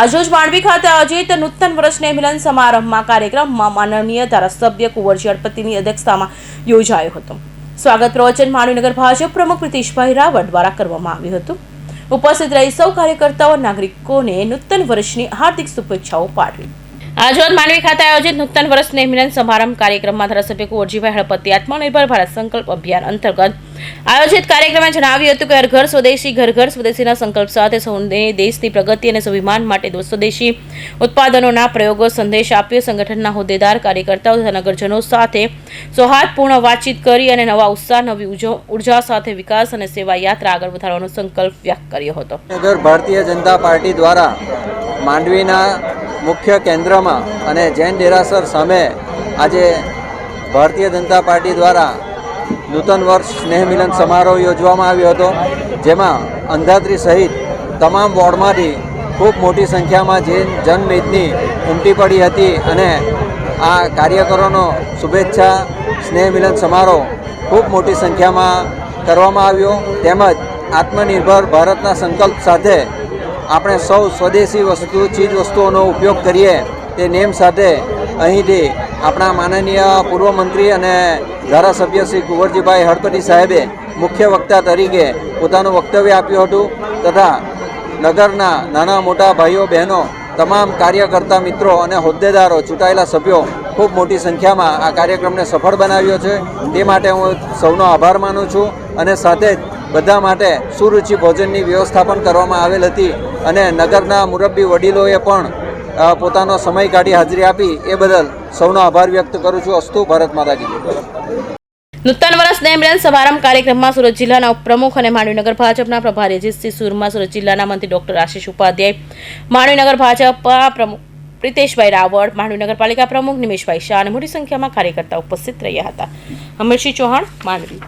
આજરોજ માંડવી ખાતે આયોજિત નૂતન વર્ષને મિલન સમારંભમાં કાર્યક્રમમાં માનનીય ધારાસભ્ય કુંવરજી અડપતિની અધ્યક્ષતામાં યોજાયો હતો. સ્વાગત પ્રવચન માંડવીનગર ભાજપ પ્રમુખ પ્રિતિશભાઈ રાવળ દ્વારા કરવામાં આવ્યું હતું. ઉપસ્થિત રહી સૌ કાર્યકર્તાઓ, નાગરિકોને નૂતન વર્ષની હાર્દિક શુભેચ્છાઓ પાઠવી. આજરોજ માંડવી ખાતે આયોજિત નૂતન વર્ષ સ્નેહ મિલન સમારંભ કાર્યક્રમમાં ધારાસભ્ય કુંવરજીભાઈ હળપતિ આત્મનિર્ભર ભારત સંકલ્પ અભિયાન અંતર્ગત આયોજિત કાર્યક્રમમાં જણાવ્યું હતું કે, ઘર સ્વદેશી, ઘર ઘર સ્વદેશીના સંકલ્પ સાથે સૌને દેશની પ્રગતિ અને સ્વાભિમાન માટે સ્વદેશી ઉત્પાદનોના પ્રયોગો, સંદેશ આપ્યો, સંગઠનના હોદ્દેદાર, કાર્યકર્તાઓ તથા નગરજનો સાથે સૌહાર્દપૂર્ણ વાતચીત કરી અને નવા ઉત્સાહ, નવી ઊર્જા સાથે વિકાસ અને સેવા યાત્રા આગળ વધારવાનો સંકલ્પ વ્યક્ત કર્યો હતો. ભારતીય જનતા પાર્ટી દ્વારા માંડવીના મુખ્ય કેન્દ્રમાં અને જૈન દેરાસર સામે આજે ભારતીય જનતા પાર્ટી દ્વારા નૂતન વર્ષ સ્નેહ મિલન સમારોહ યોજવામાં આવ્યો હતો, જેમાં અંધાત્રી સહિત તમામ વોર્ડમાંથી ખૂબ મોટી સંખ્યામાં જૈન જનમેદની ઉમટી પડી હતી અને આ કાર્યકરોનો શુભેચ્છા, સ્નેહ મિલન સમારોહ ખૂબ મોટી સંખ્યામાં કરવામાં આવ્યો. તેમજ આત્મનિર્ભર ભારતના સંકલ્પ સાથે આપણે સૌ સ્વદેશી વસ્તુ, ચીજ વસ્તુઓનો ઉપયોગ કરીએ તે નેમ સાથે અહીંથી આપણા માનનીય પૂર્વ મંત્રી અને ધારાસભ્ય શ્રી કુંવરજીભાઈ હળપતિ સાહેબે મુખ્ય વક્તા તરીકે પોતાનું વક્તવ્ય આપ્યું હતું તથા નગરના નાના મોટા ભાઈઓ, બહેનો, તમામ કાર્યકર્તા મિત્રો અને હોદ્દેદારો, ચૂંટાયેલા સભ્યો ખૂબ મોટી સંખ્યામાં આ કાર્યક્રમને સફળ બનાવ્યો છે. તે માટે હું સૌનો આભાર માનું છું અને સાથે જ બધા માટે સુરુચિ ભોજનની વ્યવસ્થા પણ કરવામાં આવેલ હતી અને નગરના મુરબ્બી વડીલોએ પણ પોતાનો સમય કાઢી હાજરી આપી. એ બદલ સૌનો આભાર વ્યક્ત કરું છું. અસ્તુ ભારત માતા કી નૂતન વર્ષ દરમિયાન સમારંભ કાર્યક્રમમાં સુરત જિલ્લાના ઉપપ્રમુખ અને માંડવીનગર ભાજપના પ્રભારી અજીતસિંહ સુરમા, સુરત જિલ્લાના મંત્રી ડોક્ટર આશીષ ઉપાધ્યાય માંડવીનગર ભાજપના પ્રમુખ પ્રિતેશભાઈ રાવળ, માંડવી નગરપાલિકા પ્રમુખ નિમેશભાઈ શાહ અને મોટી સંખ્યામાં કાર્યકર્તા ઉપસ્થિત રહ્યા હતા. અમરસિંહ ચૌહાણ, માંડવી.